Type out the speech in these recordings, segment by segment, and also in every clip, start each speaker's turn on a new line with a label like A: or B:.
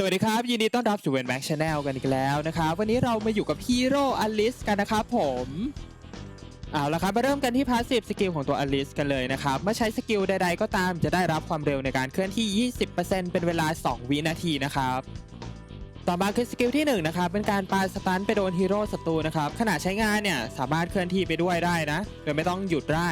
A: สวัสดีครับ ยินดีต้อนรับสู่เวนแม็กชาแนลกันอีกแล้วนะครับ วันนี้เรามาอยู่กับฮีโร่อลิสกันนะครับผมเอาละครับมาเริ่มกันที่พาสซีฟสกิลของตัวอลิสกันเลยนะครับ เมื่อใช้สกิลใดๆก็ตามจะได้รับความเร็วในการเคลื่อนที่ 20%เป็นเวลา 2 วินาทีนะครับต่อมาคือสกิลที่1นะครับเป็นการปาสตันไปโดนฮีโร่ศัตรูนะครับขณะใช้งานเนี่ยสามารถเคลื่อนที่ไปด้วยได้นะโดยไม่ต้องหยุดได้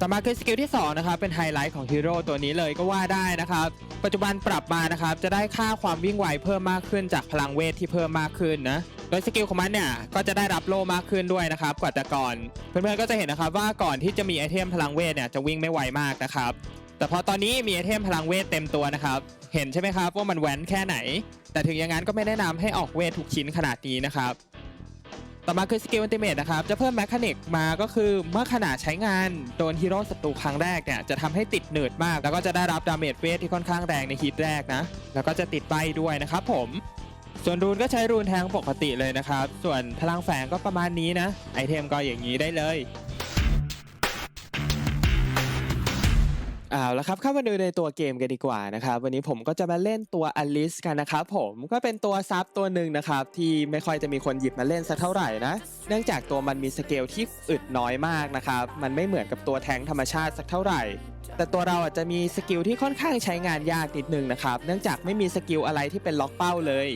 A: ต่อมาคือสกิลที่ 2 นะครับ เป็นไฮไลท์ของฮีโร่ตัวนี้เลยก็ว่าได้นะครับ ปัจจุบันปรับมานะครับ จะได้ค่าความวิ่งไวเพิ่มมากขึ้นจากพลังเวทที่เพิ่มมากขึ้นนะ โดยสกิลของมันเนี่ย ก็จะได้รับโล่มากขึ้นด้วยนะครับกว่าแต่ก่อน เพื่อนๆก็จะเห็นนะครับว่าก่อนที่จะมีไอเทมพลังเวทเนี่ยจะวิ่งไม่ไวมากนะครับ แต่พอตอนนี้มีไอเทมพลังเวทเต็มตัวนะครับ เห็นใช่ไหมครับว่ามันแหวนแค่ไหน แต่ถึงอย่างนั้นก็ไม่แนะนำให้ออกเวททุกชิ้นขนาดนี้นะครับ ต่อมาคือสกิลอันติเมตนะครับ จะเพิ่มแมคานิกมาก็คือเมื่อขณะใช้งานโดนฮีโร่ศัตรูครั้งแรกเนี่ย จะทำให้ติดหนืดมาก แล้วก็จะได้รับดาเมจเวทที่ค่อนข้างแรงในฮิตแรกนะ แล้วก็จะติดใบด้วยนะครับผม ส่วนรูนก็ใช้รูนแทงปกติเลยนะครับ ส่วนพลังแฝงก็ประมาณนี้นะ ไอเทมก็อย่างนี้ได้เลย เอาละครับเข้ามาดูในตัวเกมกันดีกว่านะครับวันนี้ผมก็จะมาเล่นตัวอลิสกันนะครับผมก็เป็นตัวซับตัวหนึ่งนะครับที่ไม่ค่อยจะมีคนหยิบมาเล่นสักเท่าไหร่นะ เนื่องจากตัวมันมีสเกลที่อึดน้อยมากนะครับมันไม่เหมือนกับตัวแทงธรรมชาติสักเท่าไหร่ แต่ตัวเราอาจจะมีสกิลที่ค่อนข้างใช้งานยากนิดนึงนะครับเนื่องจากไม่มีสกิลอะไรที่เป็นล็อกเป้าเลย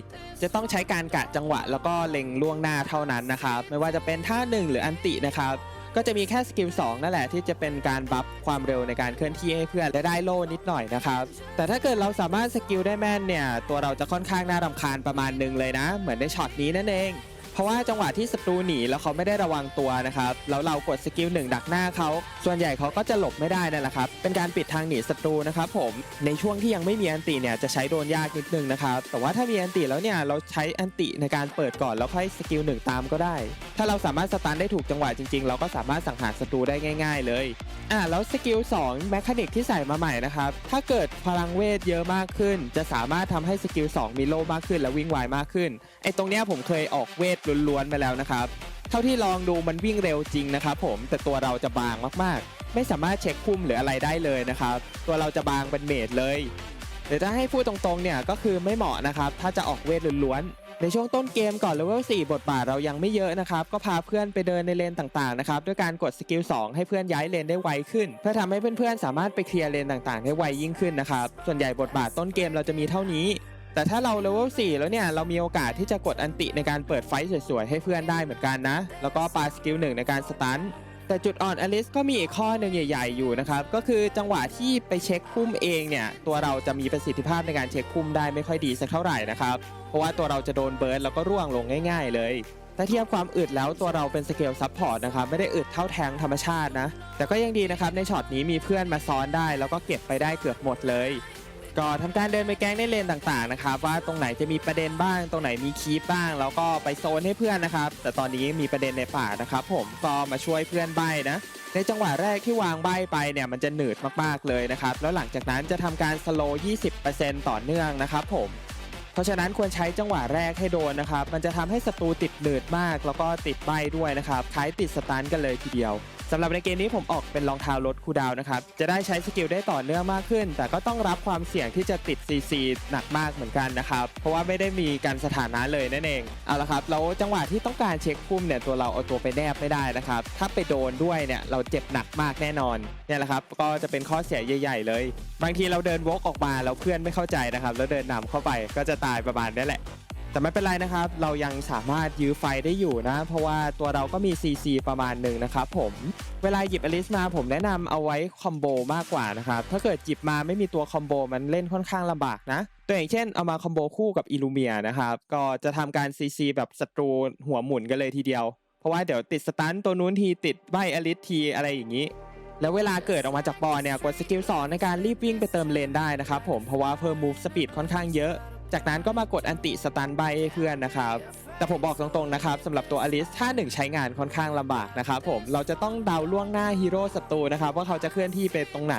A: จะต้องใช้การกะจังหวะ แล้วก็เล็งล่วงหน้าเท่านั้นนะครับไม่ว่าจะเป็นท่าหนึ่งหรืออันตินะครับ ก็จะมีแค่สกิล2นั่นแหละที่จะเป็นการบัฟความเร็วในการเคลื่อนที่ให้เพื่อนและได้โล่นิดหน่อยนะครับแต่ถ้าเกิดเราสามารถสกิลได้แม่นเนี่ยตัวเราจะค่อนข้างน่ารำคาญประมาณหนึงเลยนะ เหมือนในช็อตนี้นั่นเอง ราะว่าจังหวะที่ศัตรูหนีแล้วเขาไม่ได้ระวังตัวนะครับแล้วเรากดสกิลหนึ่งดักหน้าเขาส่วนใหญ่เขาก็จะหลบไม่ได้นั่นแหละครับเป็นการปิดทางหนีศัตรูนะครับผมในช่วงที่ยังไม่มีอันติเนี่ยจะใช้โดนยากนิดนึงนะครับแต่ว่าถ้ามีอันติแล้วเนี่ยเราใช้อันติในการเปิดก่อนแล้วค่อยสกิลหนึ่งตามก็ได้ ถ้าเราสามารถสตันได้ถูกจังหวะจริงๆ เราก็สามารถสังหารศัตรูได้ง่าย ๆ เลยอ่าแล้วสกิล2แมคานิกที่ใส่มาใหม่นะครับถ้าเกิดพลังเวทเยอะมากขึ้น จะสามารถทำให้สกิล2มีโลมากขึ้นและวิ่งไวมากขึ้นไอ้ตรงเนี้ยผมเคยออกเวทล้วนๆมาแล้วนะครับ เท่าที่ลองดูมันวิ่งเร็วจริงนะครับผมแต่ตัวเราจะบางมากๆ ไม่สามารถเช็คพุ่มหรืออะไรได้เลยนะครับ ตัวเราจะบางเป็นเมดเลยหรือถ้าให้พูดตรงๆเนี่ยก็คือไม่เหมาะนะครับถ้าจะออกเวทล้วนๆในช่วงต้นเกมก่อนเลเวล4บทบาทเรายังไม่เยอะนะครับก็พาเพื่อนไปเดินในเลนต่างๆนะครับด้วยการกดสกิล2ให้เพื่อนย้ายเลนได้ไวขึ้น เพื่อทำให้เพื่อนๆสามารถไปเคลียร์เลนต่างๆ ได้ไวยิ่งขึ้นนะครับส่วนใหญ่บทบาทต้นเกมเราจะมีเท่านี้ แต่ถ้าเราเลเวล4แล้วเนี่ย เรามีโอกาสที่จะกดอันติในการเปิดไฟสวยๆ ให้เพื่อนได้เหมือนกันนะ แล้วก็ปาสกิลหนึ่งในการสตันแต่จุดอ่อนอลิสก็มีอีกข้อหนึ่งใหญ่ ๆ อยู่นะครับ ก็คือจังหวะที่ไปเช็คพุ่มเองเนี่ย ตัวเราจะมีประสิทธิภาพในการเช็คพุ่มได้ไม่ค่อยดีสักเท่าไหร่นะครับ เพราะว่าตัวเราจะโดนเบิร์ดแล้วก็ร่วงลงง่าย ๆ เลยถ้าเทียบความอึดแล้วตัวเราเป็นสเกลซับพอร์ตนะครับไม่ได้อึดเท่าแทงธรรมชาตินะ แต่ก็ยังดีนะครับในช็อตนี้มีเพื่อนมาซ้อนได้ แล้วก็เก็บไปได้เกือบหมดเลย ก็ทำการเดินไปแก๊งในเลนต่างๆนะครับว่าตรงไหนจะมีประเด็นบ้าง ตรงไหนมีคีปบ้าง แล้วก็ไปโซนให้เพื่อนนะครับ แต่ตอนนี้มีประเด็นในป่านะครับ ผมก็มาช่วยเพื่อนใบนะ ในจังหวะแรกที่วางใบไปเนี่ยมันจะหนืดมากๆเลยนะครับ แล้วหลังจากนั้นจะทำการสโลว์20%ต่อเนื่องนะครับผม เพราะฉะนั้นควรใช้จังหวะแรกให้โดนนะครับ มันจะทำให้ศัตรูติดหนืดมาก แล้วก็ติดใบด้วยนะครับคล้ายติดสตันกันเลยทีเดียว สำหรับในเกมนี้ผมออกเป็นรองเท้าลดคูดาวนะครับ จะได้ใช้สกิลได้ต่อเนื่องมากขึ้น แต่ก็ต้องรับความเสี่ยงที่จะติด CC หนักมากเหมือนกันนะครับ เพราะว่าไม่ได้มีการสถานะเลยนั่นเอง เอาละครับ แล้วจังหวะที่ต้องการเช็คพุ่มเนี่ยตัวเราเอาตัวไปแนบไม่ได้นะครับ ถ้าไปโดนด้วยเนี่ยเราเจ็บหนักมากแน่นอน เนี่ยแหละครับ ก็จะเป็นข้อเสียใหญ่ ๆ เลย บางทีเราเดินวกออกมาแล้วเพื่อนไม่เข้าใจนะครับ แล้วเดินนำเข้าไปก็จะตายประมาณนี้แหละ แต่ไม่เป็นไรนะครับ เรายังสามารถยื้อไฟได้อยู่นะ เพราะว่าตัวเราก็มี CC ประมาณหนึ่งนะครับผมเวลาหยิบอลิสมาผมแนะนำเอาไว้คอมโบมากกว่านะครับถ้าเกิดหยิบมาไม่มีตัวคอมโบมันเล่นค่อนข้างลำบากนะ ตัวอย่างเช่นเอามาคอมโบคู่กับอิลูเมียนะครับก็จะทำการ CC แบบศัตรูหัวหมุนกันเลยทีเดียว เพราะว่าเดี๋ยวติดสตันตัวนู้นทีติดใบอลิสทีอะไรอย่างนี้ แล้วเวลาเกิดออกมาจากบอลเนี่ยกดสกิล2ในการรีบวิ่งไปเติมเลนได้นะครับผมเพราะว่าเพิ่ม move speed ค่อนข้างเยอะ จากนั้นก็มากดอันติสตันใบให้เพื่อนนะครับ แต่ผมบอกตรงๆนะครับสำหรับตัวอลิสถ้าหนึ่งใช้งานค่อนข้างลำบากนะครับผมเราจะต้องเดาล่วงหน้าฮีโร่ศัตรูนะครับว่าเขาจะเคลื่อนที่ไปตรงไหน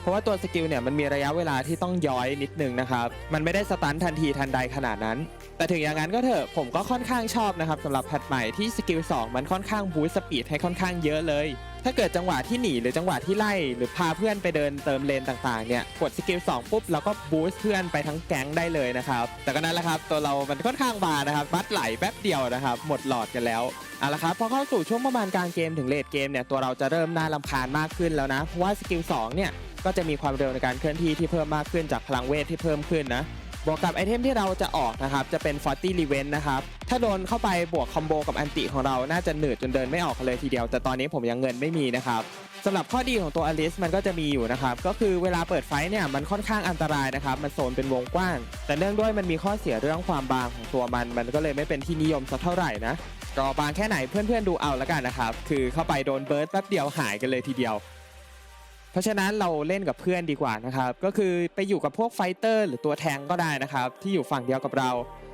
A: เพราะว่าตัวสกิลเนี่ยมันมีระยะเวลาที่ต้องย้อยนิดนึงนะครับมันไม่ได้สตันทันทีทันใดขนาดนั้น แต่ถึงอย่างนั้นก็เถอะผมก็ค่อนข้างชอบนะครับสำหรับแพทใหม่ที่สกิล2มันค่อนข้างบูสต์สปีดให้ค่อนข้างเยอะเลย ถ้าเกิดจังหวะที่หนีหรือจังหวะที่ไล่ หรือพาเพื่อนไปเดินเติมเลนต่างๆเนี่ยกดสกิล2ปุ๊บเราก็บูสต์เพื่อนไปทั้งแก๊งได้เลยนะครับแต่ก็นั่นแหละครับตัวเรามันค่อนข้างบานะครับบัตไหลแป๊บเดียวนะครับหมดหลอดกันแล้วเอาละครับพอเข้าสู่ช่วงประมาณกลางเกมถึงเลดเกมเนี่ยตัวเราจะเริ่มน่ารำคาญมากขึ้นแล้วนะเพราะว่าสกิล2เนี่ยก็จะมีความเร็วในการเคลื่อนที่ที่เพิ่มมากขึ้นจากพลังเวทที่เพิ่มขึ้นนะ บวกกับไอเทมที่เราจะออกนะครับ จะเป็น 40 r e v e n นะครับ ถ้าโดนเข้าไปบวกคอมโบกับอันติของเรา น่าจะหนืดจนเดินไม่ออกเลยทีเดียว แต่ตอนนี้ผมยังเงินไม่มีนะครับสำหรับข้อดีของตัวอลิสมันก็จะมีอยู่นะครับ ก็คือเวลาเปิดไฟเนี่ยมันค่อนข้างอันตรายนะครับ มันโซนเป็นวงกว้าง แต่เนื่องด้วยมันมีข้อเสียเรื่องความบางของตัวมัน มันก็เลยไม่เป็นที่นิยมสักเท่าไหร่นะก็บางแค่ไหนเพื่อนๆดูเอาแล้วกันนะครับ คือเข้าไปโดนเบิร์ดแป๊บเดียวหายกันเลยทีเดียว ราะฉะนั้นเราเล่นกับเพื่อนดีกว่านะครับ ก็คือไปอยู่กับพวกไฟเตอร์ หรือตัวแทงก็ได้นะครับ ที่อยู่ฝั่งเดียวกับเรา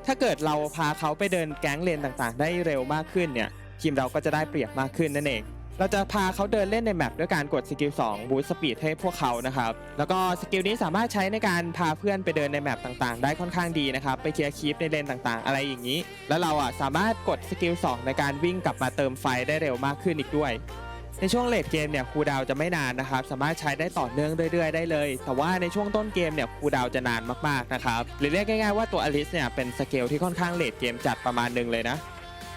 A: ถ้าเกิดเราพาเขาไปเดินแก๊งเลนต่างๆ ได้เร็วมากขึ้นเนี่ยทีมเราก็จะได้เปรียบมากขึ้นนั่นเอง เราจะพาเขาเดินเล่นในแมปด้วยการกดสกิล2บูสต์สปีดให้พวกเขานะครับ แล้วก็สกิลนี้สามารถใช้ในการพาเพื่อนไปเดินในแมปต่างๆ ได้ค่อนข้างดีนะครับ ไปเคลียร์คีปในเลนต่างๆ อะไรอย่างนี้ แล้วเราอะสามารถกดสกิล2ในการวิ่งกลับมาเติมไฟได้เร็วมากขึ้นอีกด้วย ในช่วงเลดเกมเนี่ยคูดาวจะไม่นานนะครับ สามารถใช้ได้ต่อเนื่องเรื่อยๆได้เลย แต่ว่าในช่วงต้นเกมเนี่ยคูดาวจะนานมากๆนะครับหรือเรียกง่ายๆว่าตัวอลิสเนี่ยเป็นสเกลที่ค่อนข้างเลดเกมจัดประมาณหนึ่งเลยนะ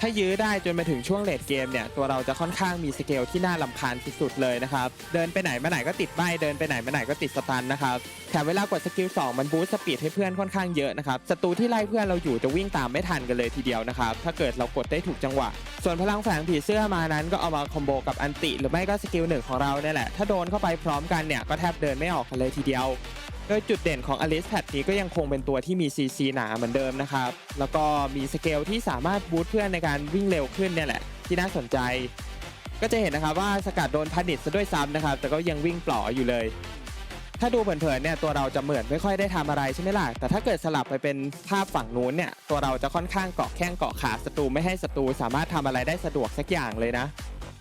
A: ถ้ายื้อได้จนมาถึงช่วงเลดเกมเนี่ยตัวเราจะค่อนข้างมีสเกลที่น่าลำคาญสุดๆเลยนะครับเดินไปไหนมาไหนก็ติดใบเดินไปไหนมาไหนก็ติดสตันนะครับแถมเวลากดสกิล2มันบูสต์สปีดให้เพื่อนค่อนข้างเยอะนะครับศัตรูที่ไล่เพื่อนเราอยู่จะวิ่งตามไม่ทันกันเลยทีเดียวนะครับถ้าเกิดเรากดได้ถูกจังหวะ ส่วนพลังแฝงผีเสื้อมานั้นก็เอามาคอมโบกับอันติ หรือไม่ก็สกิลหนึ่งของเราเนี่ยแหละถ้าโดนเข้าไปพร้อมกันเนี่ยก็แทบเดินไม่ออกกันเลยทีเดียว โดยจุดเด่นของอลิสแพทนี้ก็ยังคงเป็นตัวที่มี CC หนาเหมือนเดิมนะครับ แล้วก็มีสเกลที่สามารถบูตเพื่อนในการวิ่งเร็วขึ้นเนี่ยแหละ ที่น่าสนใจ ก็จะเห็นนะครับว่าสกัดโดนพันิชซะด้วยซ้ำนะครับ แต่ก็ยังวิ่งปล่ออยู่เลย ถ้าดูเผินๆเนี่ยตัวเราจะเหมือนไม่ค่อยได้ทำอะไรใช่ไหมล่ะ แต่ถ้าเกิดสลับไปเป็นภาพฝั่งนู้นเนี่ยตัวเราจะค่อนข้างเกาะแข้งเกาะขาศัตรูไม่ให้ศัตรูสามารถทำอะไรได้สะดวกสักอย่างเลยนะ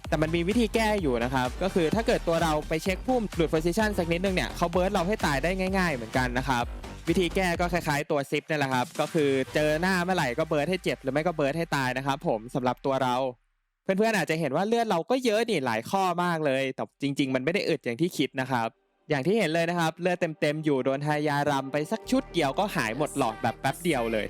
A: แต่มันมีวิธีแก้อยู่นะครับ ก็คือถ้าเกิดตัวเราไปเช็คพุ่มหลุดโพซิชันสักนิดนึงเนี่ยเขาเบิร์ดเราให้ตายได้ง่าย ๆ เหมือนกันนะครับวิธีแก้ก็คล้ายๆตัวซิปนี่แหละครับ ก็คือเจอหน้าเมื่อไหร่ก็เบิร์ดให้เจ็บหรือไม่ก็เบิร์ดให้ตายนะครับผมสำหรับตัวเรา เพื่อนๆอาจจะเห็นว่าเลือดเราก็เยอะนี่หลายข้อมากเลย แต่จริง ๆ มันไม่ได้อึดอย่างที่คิดนะครับ อย่างที่เห็นเลยนะครับ เลือดเต็มๆอยู่โดนทายารำไปสักชุดเดียวก็หายหมดหลอดแบบแป๊บเดียวเลย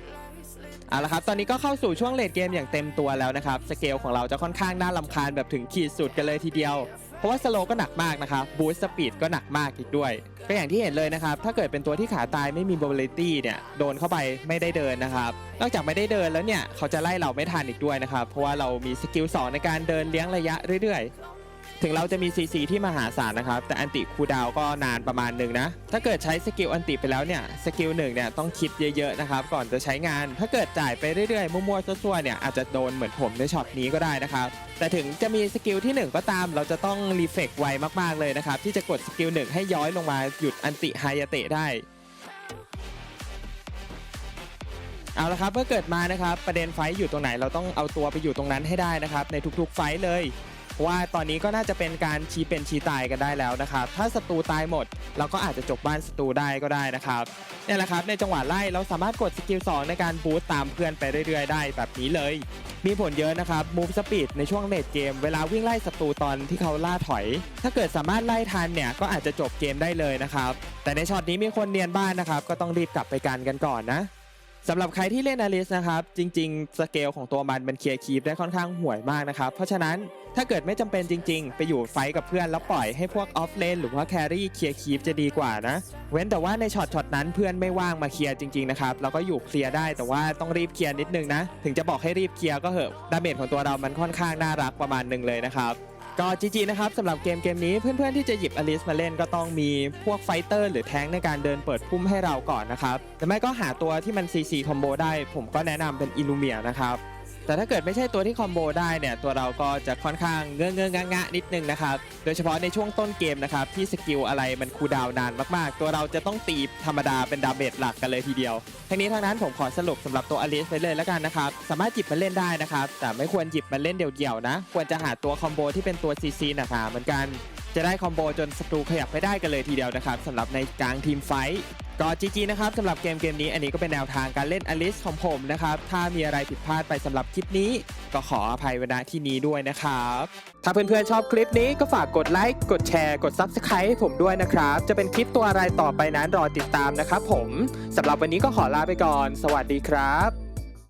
A: เอาละครับ ตอนนี้ก็เข้าสู่ช่วงเลดเกมอย่างเต็มตัวแล้วนะครับ สเกลของเราจะค่อนข้างน่าลำคาญแบบถึงขีดสุดกันเลยทีเดียว เพราะว่าสโลก็หนักมากนะครับ บูสต์สปีดก็หนักมากอีกด้วย ก็อย่างที่เห็นเลยนะครับ ถ้าเกิดเป็นตัวที่ขาตายไม่มี mobility เนี่ย โดนเข้าไปไม่ได้เดินนะครับ นอกจากไม่ได้เดินแล้วเนี่ย เขาจะไล่เราไม่ทันอีกด้วยนะครับ เพราะว่าเรามีสกิล2ในการเดินเลี้ยงระยะเรื่อยๆ ถึงเราจะมี CC ที่มหาศาลนะครับ แต่อันติคูดาวก็นานประมาณหนึ่งนะ ถ้าเกิดใช้สกิลอันติไปแล้วเนี่ย สกิลหนึ่งเนี่ยต้องคิดเยอะๆนะครับ ก่อนจะใช้งาน ถ้าเกิดจ่ายไปเรื่อยๆ มั่วๆซั่วๆเนี่ยอาจจะโดนเหมือนผมในช็อตนี้ก็ได้นะครับ แต่ถึงจะมีสกิลที่ 1 ก็ตาม เราจะต้องรีเฟกไวมากๆเลยนะครับ ที่จะกดสกิลหนึ่งให้ย้อยลงมาหยุดอันติไฮยาเตะได้เอาละครับเมื่อเกิดมานะครับประเด็นไฟอยู่ตรงไหนเราต้องเอาตัวไปอยู่ตรงนั้นให้ได้นะครับ ในทุกๆไฟเลย เพราะว่าตอนนี้ก็น่าจะเป็นการชี้เป็นชี้ตายกันได้แล้วนะครับถ้าศัตรูตายหมด เราก็อาจจะจบบ้านศัตรูได้ก็ได้นะครับเนี่ยแหละครับในจังหวะไล่เราสามารถกดสกิล2ในการบูสต์ตามเพื่อนไปเรื่อยๆ ได้แบบนี้เลย มีผลเยอะนะครับ move speed ในช่วงเลดเกม เวลาวิ่งไล่ศัตรูตอนที่เขาล่าถอย ถ้าเกิดสามารถไล่ทันเนี่ยก็อาจจะจบเกมได้เลยนะครับแต่ในช็อตนี้มีคนเนียนบ้านนะครับก็ต้องรีบกลับไปกันกันก่อนนะสำหรับใครที่เล่นอลิสนะครับ จริง ๆ สเกลของตัวมันมันเคลียร์คีปได้ค่อนข้างห่วยมากนะครับ เพราะฉะนั้น ถ้าเกิดไม่จำเป็นจริงๆ ไปอยู่ไฟกับเพื่อนแล้วปล่อยให้พวกออฟเลนหรือว่าแครี่เคลียร์คีปจะดีกว่านะ เว้นแต่ว่าในช็อตช็อตนั้นเพื่อนไม่ว่างมาเคลียร์จริงๆนะครับเราก็อยู่เคลียร์ได้แต่ว่าต้องรีบเคลียร์นิดนึงนะ ถึงจะบอกให้รีบเคลียร์ก็เหอะดาเมจของตัวเรามันค่อนข้างน่ารักประมาณหนึ่งเลยนะครับก็จีจีนะครับสำหรับเกมเกมนี้เพื่อนๆที่จะหยิบอลิสมาเล่นก็ต้องมีพวกไฟเตอร์หรือแท้งในการเดินเปิดพุ่มให้เราก่อนนะครับแต่ไม่ก็หาตัวที่มัน CC คอมโบได้ ผมก็แนะนำเป็นอิลูเมียนะครับ แต่ถ้าเกิดไม่ใช่ตัวที่คอมโบได้เนี่ยตัวเราก็จะค่อนข้างเงื้อเงื้องะๆนิดนึงนะครับโดยเฉพาะในช่วงต้นเกมนะครับที่สกิลอะไรมันคูดาวนานมากๆ ตัวเราจะต้องตีธรรมดาเป็นดาเมจหลักกันเลยทีเดียวทั้งนี้ทั้งนั้นผมขอสรุปสำหรับตัวอลิสไปเลยแล้วกันนะครับสามารถหยิบมาเล่นได้นะครับแต่ไม่ควรหยิบมาเล่นเดี่ยวๆนะ ควรจะหาตัวคอมโบที่เป็นตัว CC หนาๆเหมือนกัน จะได้คอมโบจนศัตรูขยับไม่ได้กันเลยทีเดียวนะครับสำหรับในกลางทีมไฟท์ก็จีจีนะครับสำหรับเกมเกมนี้อันนี้ก็เป็นแนวทางการเล่นอลิสของผมนะครับ ถ้ามีอะไรผิดพลาดไปสำหรับคลิปนี้ ก็ขออภัยไว้ณที่นี้ด้วยนะครับ ถ้าเพื่อนๆชอบคลิปนี้ก็ฝากกดไลค์กดแชร์กด Subscribe ให้ผมด้วยนะครับ จะเป็นคลิปตัวอะไรต่อไปนั้นรอติดตามนะครับผมสำหรับวันนี้ก็ขอลาไปก่อน สวัสดีครับ